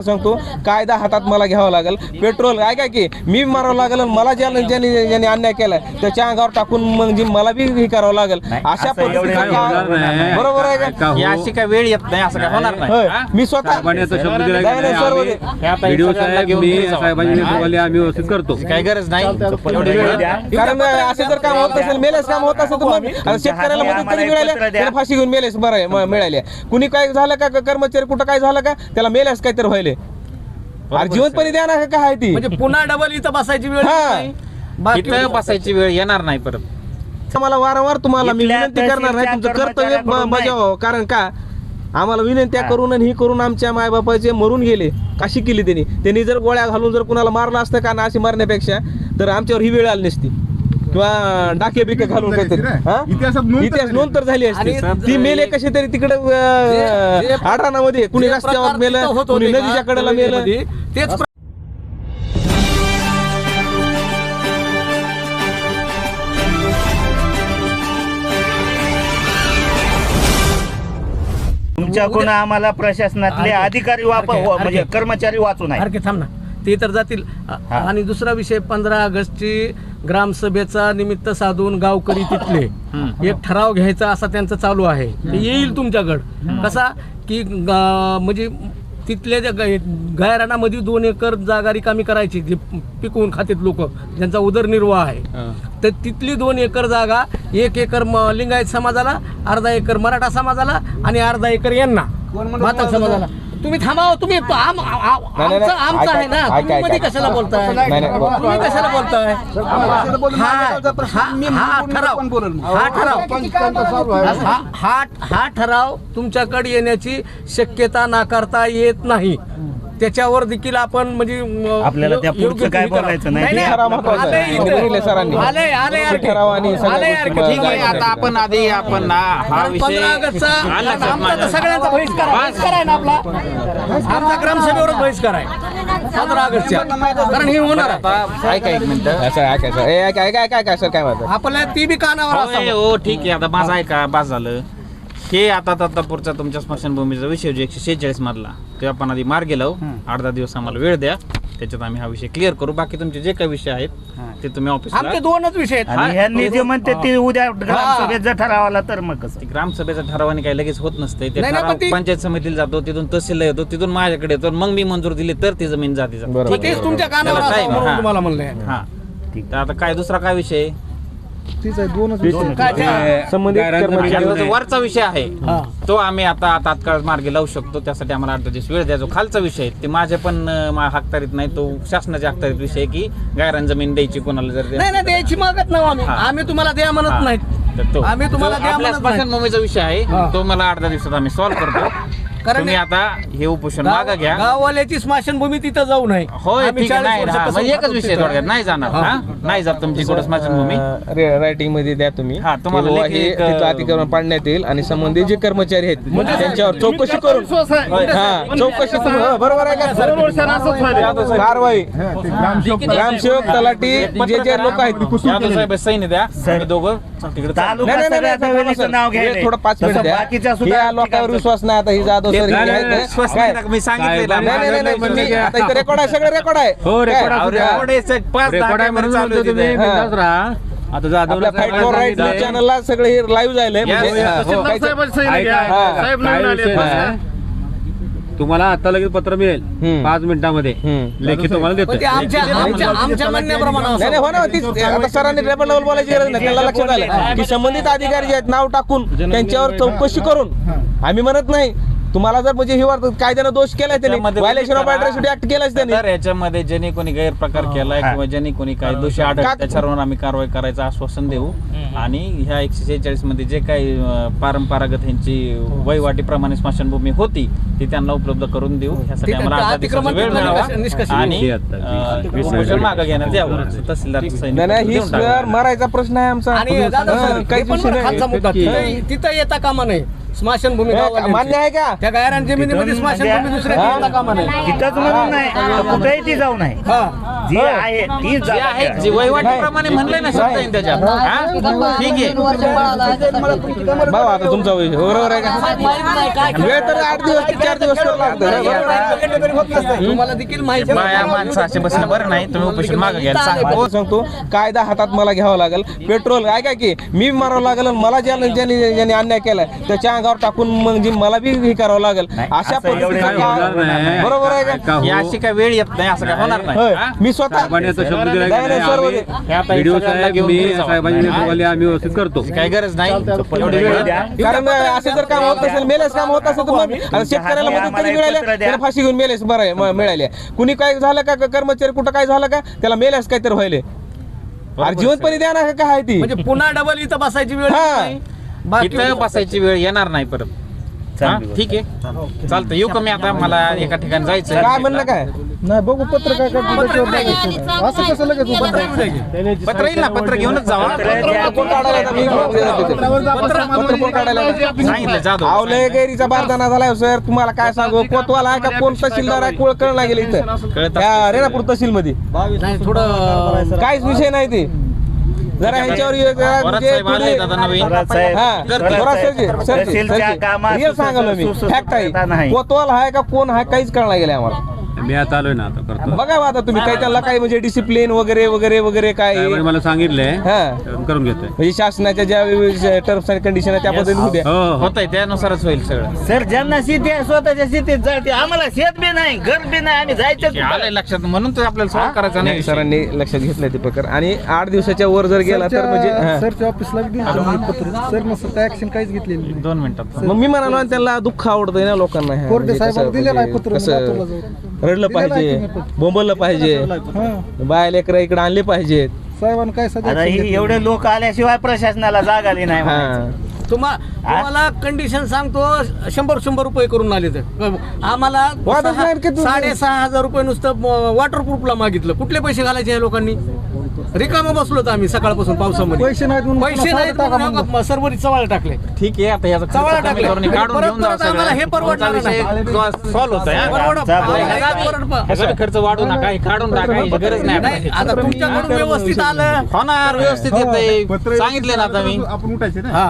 सांगतो कायदा हातात मला घ्यावा लागेल पेट्रोल काय काय की मी मारावं लागेल आणि मला ज्याने ज्याने ज्याने अन्याय केलाय त्याच्या अंगावर टाकून म्हणजे मला बी हे करावं लागेल अशा पद्धतीचं काय-. बरोबर आहे का ही हो? अशी काय वेळ येत नाही असं काय होणार नाही होय. हा? मी स्वतः साहेबांनी आता शब्द दिला की नाही, नाही, सर्व आम्ही- दे. हे आता व्हिडिओ सगळ्यांना साहेब घेऊन मी घरी जाऊ. साहेबांची हा? निर्णय आम्ही व्यवस्थित करतो काही गरज नाही एवढी वेळ वेळ द्या. कारण असं जर काम होत असेल मेलेच काम होत असेल तर मग आता शेतकऱ्याला मदत तरी मिळाली. त्याला फाशी घेऊन मेलेच बरं म- मिळाली कुणी काय झालं का का कर्मचारी कुठं काय झालं का त्याला मेल्यास काहीतरी व्हायले अरे जिवंतपणी द्या ना का काय ती? म्हणजे पुन्हा डबल इथं बसायची वेळ हा. नाही. बाकी इथं बसायची वेळ येणार नाही परत. मला वारंवार तुम्हाला मी इथल्या विनंती करणार नाही तुमचं तहसीलच्या कर्तव्य ब- कर्मचाऱ्याकडून नाही. बजावावं. कारण का? आम्हाला विनंत्या. करून आणि ही करून आमच्या मायबापाचे मरून गेले. कशी केली त्यांनी? त्यांनी जर गोळ्या घालून जर कुणाला मारलं असतं का ना अशी मारण्यापेक्षा तर आमच्यावर ही वेळ आली नसती. किंवा डाके बिके घालून काहीतरी हा? इतिहासात नोंद तर इतिहास झाली. नोंद तर झाली असती आणि ती मेले कशी तरी तिकडे जे- आढाणामध्ये कुणी जे रस्त्यावर प्रकार मेलं तिथं होत कुणी का, नदीच्या कडेला मेलं तेच प्र- तुमच्याकडून आम्हाला प्रशासनातले अधिकारी वापर अरे. म्हणजे कर्मचारी वाचून आहे थांब ना ते तर जातील. आणि दुसरा विषय पंधरा ऑगस्टची ग्रामसभेचा निमित्त साधून गावकरी तिथले. एक ठराव घ्यायचा असा त्यांचं चालू आहे. ते येईल तुमच्याकडं. कसा? की म्हणजे तिथल्या ज्या गायरानामध्ये दोन एकर जागा रिकामी करायची जे पिकवून खातेत लोक ज्यांचा उदरनिर्वाह आहे. तर तिथली दोन एकर जागा एक एकर लिंगायत समाजाला अर्धा एकर मराठा समाजाला आणि अर्धा एकर यांना. मातक समाजाला. तुम्ही थांबाव तुम्ही आम- आ- आ- नाही, नाही, आमचं आमचं आहे ना. ऐका, ऐका, तुम्ही मध्ये ऐका. कशाला बोलताय? नाही, नाही, बोला. तुम्ही कशाला बोलताय? हा हा- हा ठराव. हा ठराव. हा हा हा ठराव तुमच्याकडे येण्याची शक्यता नाकारता येत नाही. त्याच्यावर देखील आपण म्हणजे म, आपल्याला त्या योग्य पुढचं काय. बोलायचं नाही. हे आहे. इथं. सरांनी. आलंय आलंय हे ठराव आणि सगळ्या आलंय गोष्टी यार, ठीक आहे आता आपण आधी आपण ना हा विषय पंधरा ऑगस्टचा आला कारण लक्षात आमचा तर माझ्या. सगळ्यांचा बहिष्कार आहे. बहिष्कार आहे ना आपला आमचा ग्रामसभेवरच बहिष्कार आहे पंधरा ऑगस्टच्या कारण हे होणार आहे ऐका एक मिनिट असं ऐकायचं ए, ऐका ऐका ऐका ऐका सर काय म्हणतात आपल्याला ती बी कानावर होय, असावं. हो ठीक आहे आता माझा ऐका बास झालं हे आता दत्तापूरचा तुमच्या स्मशानभूमीचा विषय जो एकशे शेहेचाळीस मधला तो आपण आधी मार्गे लावू दहा दिवस आम्हाला वेळ द्या. त्याच्यात आम्ही हा विषय क्लिअर करू. बाकी तुमचे जे काही विषय आहेत ते तुम्ही ऑफिसला आमचे दोनच विषय आहेत. आणि ह्यांनी जे म्हणते ते उद्या ग्रामसभेत जर ठराव आला तर मग कसं? ते ग्रामसभेचा ठरावाने काही लगेच होत नसते. ते नाही, नाही, ठराव पण ती- पंचायत समितीला जातो तिथून तहसीलला येतो तिथून माझ्याकडे येतो. मग मी मंजूर दिली तर ती जमीन जाते बरोबर. मग तेच तुमच्या कानावर त्याला असावं time, म्हणून हा. तुम्हाला म्हणलंय. हा. तर आता काय दुसरा काय विषय? काय त्या- संबंधित कर्मचारी आता जो वरचा विषय आहे. हा. तो आम्ही आता तात्काळ मार्गी लावू शकतो. त्यासाठी आम्हाला आठ दिवस वेळ द्या जो खालचा विषय आहे, ते माझे पण अं, मा- हाकतारीत नाही. तो शासनाच्या हाकतारीत विषय आहे की गायरान जमीन द्यायची कोणाला जर नाही नाही द्यायची मागत नाही आम्ही. हा. आम्ही तुम्हाला द्या म्हणत हा. तर तो. आम्ही तुम्हाला जो द्या आपल्या म्हणत नाही. स्मशानभूमीचा विषय आहे. तो मला आठ दहा दिवसात आम्ही सॉल्व्ह करतो. कारण तुम्ही आता हे उपोषण मागा घ्या. गाववाल्याची स्मशानभूमी तिथं जाऊ नये. होय आम्ही ठीक आहे. 40 नाही वर्ष हा, कसं म्हणजे एकच खातो विषय तिथं. थोडक्यात. नाही जाणार. हा. हा? नाही जात तुमची कुठं स्मशानभूमी रायटिंगमध्ये द्या तुम्ही हा, तुम्हाला की बाबा लेखी हे एक, तिथं अतिक्रमण पाडण्यात येईल आणि संबंधित जे कर्मचारी आहेत त्यांच्यावर चौकशी करून हा चौकशी करून हो, बरोबर आहे का कारवाई ग्रामसेवक तलाठी जे जे लोक आहेत यादव साहेब सैन्य द्या आम्ही दोघं तिकडे चाललो. तालुका नाही, नाही, नाही, सगळ्यात नाही, वेळेचं नाव हे घ्यायला थोडं पाच मिनिट द्या बाकीच्या या सुद्धा लोकांवर विश्वास नाही आता ही जाधव सर नाही, हे नाही, आहेत ना. विश्वास काय? नाही, मी सांगितलेलं नाही नाही नाही, नाही तुम्ही म्हणजे आता इथं रेकॉर्ड आहे सगळं रेकॉर्ड आहे हो, काय? आहे. अहो, record आहे, साहेब, पाच दहा रेकॉर्ड आहे म्हणून चालू आहे तिथे. आता जाधव आपल्या फाईट फॉर राईट न्यूज चॅनलला सगळं हे लाईव्ह झालंय म्हणजे हा, हो, तुम्हाला आता लगेच पत्र मिळेल. हम्म. पाच मिनिटामध्ये. हम्म. लेखी तुम्हाला देतो पण ते आमच्या आमच्या आमच्या म्हणण्याप्रमाणे नाही हो ना तीच आता सरांनी ट्रेबल लेवल बोलायची गरज नाही. त्याला लक्षात आलं. की संबंधित अधिकारी जे आहेत नाव टाकून त्यांच्यावर चौकशी करून. आम्ही म्हणत नाही. तुम्हाला जर म्हणजे हिवर कायद्यानं दोष केलाय त्यांनी त्यामध्ये व्हायलेशन ऑफ करा. अॅट्रॉसिटी ऍक्ट केलाच त्यांनी. तर याच्यामध्ये ज्याने कोणी गैरप्रकार केलाय किंवा ज्याने कोणी काही दोषी आढळ का- त्याच्यावर आम्ही कारवाई करायचं आश्वासन देऊ. आणि ह्या एकशे शेहेचाळीसमध्ये जे काही अं, पारंपरागत ह्यांची वहिवाटीप्रमाणे स्मशानभूमी होती ती त्यांना उपलब्ध करून देऊ. ह्यासाठी ते- आम्हाला दिवसाचा वेळ मिळावा आणि. अं, उपोषण मागं घेण्यात यावं. तहसीलदार नाही नाही ही सर मरायचा प्रश्न आहे आमचा. आणि जाधव हा, सर, हे काहीच पण विषय बरं खालचा मुद्दा. नाही तिथं- तिथं येता कामा नाही स्मशानभूमी हे, गाववाल्यांची. मान्य आहे का? त्या गायरान जमिनीमध्ये स्मशानभूमी दुसऱ्या कामा नाही. तिथंच म्हणून नाही. कुठेही ती जाऊ नाही हा. जी आहे ती जे आहे जे वहिवाटीप्रमाणे म्हणलंय ना शब्द त्याच्यात. हा? ठीक आहे. भाऊ आता तुमचा बरोबर आहे का? वेळ तर आठ दिवस ते चार दिवस तर लागतं बरोबर तुम्हाला देखील माहिती बाया माणसं असे बसणं बरं नाही. तुम्ही उपोषण मागे घ्यायला सांगा. हो सांगतो. कायदा हातात मला घ्यावा लागेल. पेट्रोल काय काय की मी मारावं लागेल आणि मला ज्याने ज्यांनी ज्यांनी अन्याय केलाय त्याच्या अंगावर टाकून म्हणजे मला बी हे करावं लागेल अशा नाही. बरोबर आहे का हो? या अशी काय वेळ येत नाही असं काय होणार नाही होय. हा? मी स्वतः साहेबांनी आता शब्द दिला की नाही, नाही, नाही, सर्व आम्ही- दे. हे आता व्हिडिओ सगळ्यांना साहेब घेऊन मी घरी जाऊ. साहेबांनी? बोलले आम्ही व्यवस्थित करतो काही गरज नाही एवढी वेळ वेळ द्या. कारण असं जर काम होत असेल मेलेच काम होत असेल तर मग आता शेतकऱ्याला मदत त्याला फाशी घेऊन मेलेस बरं आहे, म- कुणी काय झालं का का कर्मचारी कुठं काय झालं का त्याला मेल्यास काय तर व्हायले अरे जिवंतपणी द्या ना काय आहे ती म्हणजे पुन्हा डबल इथं बसायची वेळ हा. नाही. इथं बसायची वेळ येणार नाही परत. हा? ठीक आहे. चालतं येऊ का मी आता? मला एका ठिकाणी जायचं काय म्हणलं काय? नाही बघू पत्र काय करतो असं कसं लगेच पत्र येईल ना? पत्र घेऊनच जावा. कोण काढायला येतं? मी घेऊन देतो तिथे. पत्र कोण काढायला? येतं? सांगितलं जाधव आवलय गैरीचा बारदाना झालाय सर. तुम्हाला काय सांगू? कोतवाला आहे का? कोण तहसीलदार आहे? कोण कळला गेले इथं. कळत. त्या रेणापूर तहसील मध्ये नाही थोडं काहीच विषय नाही ते. जरा ह्यांच्यावर हे जरा वरात म्हणजे साहेब आले थोडी- दादा नवीन थोरात साहेब, हा, थोरात थोरात साहेब, सरजी, सरजी, तहसीलच्या सरजी. कामात Real सांगालो मी फॅक्ट आहे नाही. कोतवाल आहे का कोण आहे काहीच कळणार गेले आम्हाला मी आता आलोय ना आता करतो. बघा बा आता तुम्ही काही त्याला काही म्हणजे डिसिप्लिन वगैरे वगैरे वगैरे काय? आहे. साहेबांनी मला सांगितलंय हा. करून घेतोय. म्हणजे शासनाच्या ज्या टर्म्स अँड कंडिशन आहे त्या पद्धतीने होऊ द्या. हो हो. होत आहे त्यानुसारच होईल सगळं. सर ज्यांना शेती आहे स्वतःच्या शेतीत जाते आम्हाला शेत बी नाही घर बी नाही आम्ही जायचं हे आलंय लक्षात म्हणून तर आपल्याला सॉल्व्ह करायचा नाही. नाही सरांनी लक्षात घेतलं ते प्रकार आणि आठ दिवसाच्या वर जर गेला तर म्हणजे हा. सरच्या ऑफिसला दिलं पत्र सर मग सर ऍक्शन काहीच घेतलेली नाही. दोन मिनिटात मग मी म्हणालो ना त्यांना दुःख आवडतंय ना लोकांना. ह्या. कोरडे म्हणजे साहेबांना कसं दिलेलं आहे म्हणजे पत्र, कसं लातूरला जाऊन. रडलं पाहिजे. बोंबललं पाहिजे. हा. बाय लेकर इकडे आणले पाहिजेत. साहेबांना काय ही घेतली एवढे लोक आल्याशिवाय प्रशासनाला जाग आली नाही. हा. तुम्हा तुम्हाला कंडिशन सांगतो शंभर शंभर रुपये करून आले तर आम्हाला वादच नाही की तू- साडेसहा हजार रुपये नुसतं वॉटरप्रूफला मागितलं. कुठले पैसे घालायचे या लोकांनी? रिकामं बसलो आम्ही सकाळपासून पावसामध्ये. पैसे नाहीत म्हणून पैसे नाहीत टाका म्हणून. सर्वरी चवाळ टाकले. ठीक आहे आता याचा खर्च कमी टाकले. करून काढून परत- घेऊन जाऊ आम्हाला हे परवडणार नाही. सॉल्व्ह होत आहे परवडा- चा- चा- परवडा- परवडा- हा? सगळं खर्च वाढू नका हे काढून टाका गरज नाही नाही आपल्याला. आता तुमच्याकडून व्यवस्थित आलं. होणार व्यवस्थित येते सांगितले ना आता मी. आपण उठायचे ना? हा.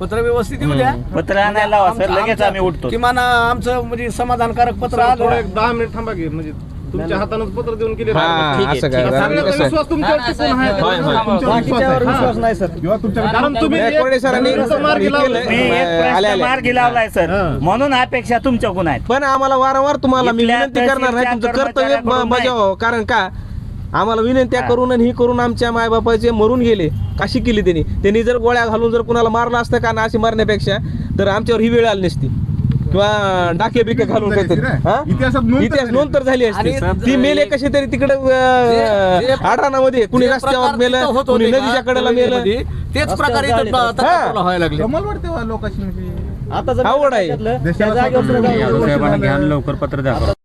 पत्र व्यवस्थित येऊ द्या. पत्र आणायला लावा सर लगेच आम्ही उठतो. किमान आमचं म्हणजे समाधानकारक पत्र आलं. दहा मिनिट थांबा की म्हणजे तुमच्या हातानं पत्र देऊन केले. हा ठीक आहे, असं ठीक काय आहे. जरा कसं आहे? तुमच्यावर टिकून आहे. होय, होय. तुमच्यावर विश्वास नाही सर. किंवा तुमच्या कारण तुम्ही नाही, कोरडे सरांनी हे केलंय. मी एक आले प्रश्न आले मार्गी लावलाय सर. म्हणून अपेक्षा तुमच्याकडून आहेत? पण आम्हाला वारंवार तुम्हाला मी इथल्या विनंती करणार नाही तुमचं तहसीलच्या कर्तव्य ब- कर्मचाऱ्याकडून नाही. बजाव. कारण का? आम्हाला विनंत्या हा. करून आणि ही करून आमच्या मायबापाचे मरून गेले काशी केली त्यांनी त्यांनी जर गोळ्या घालून जर कुणाला मारलं असतं का ना अशी मारण्यापेक्षा तर आमच्यावर ही वेळ आली नसती किंवा डाके बिके घालून काहीतरी हा? इतिहास. नोंद तर झाली असती आणि ती मेले कसे तरी तिकडे जे- आढाणामध्ये कुणी जे रस्त्यावर प्रकार मेलं तिथं होत कुणी का, नदीच्या कडेला मेलं तेच प्रकारे इथं रस्त्यावर तक्रार व्हायला लागले कमाल वाटते वा लोकांची म्हणजे. आवड आहे देशाला स्वातंत्र्य मिळालं. साहेबांना घ्या आणि लवकर पत्र द्या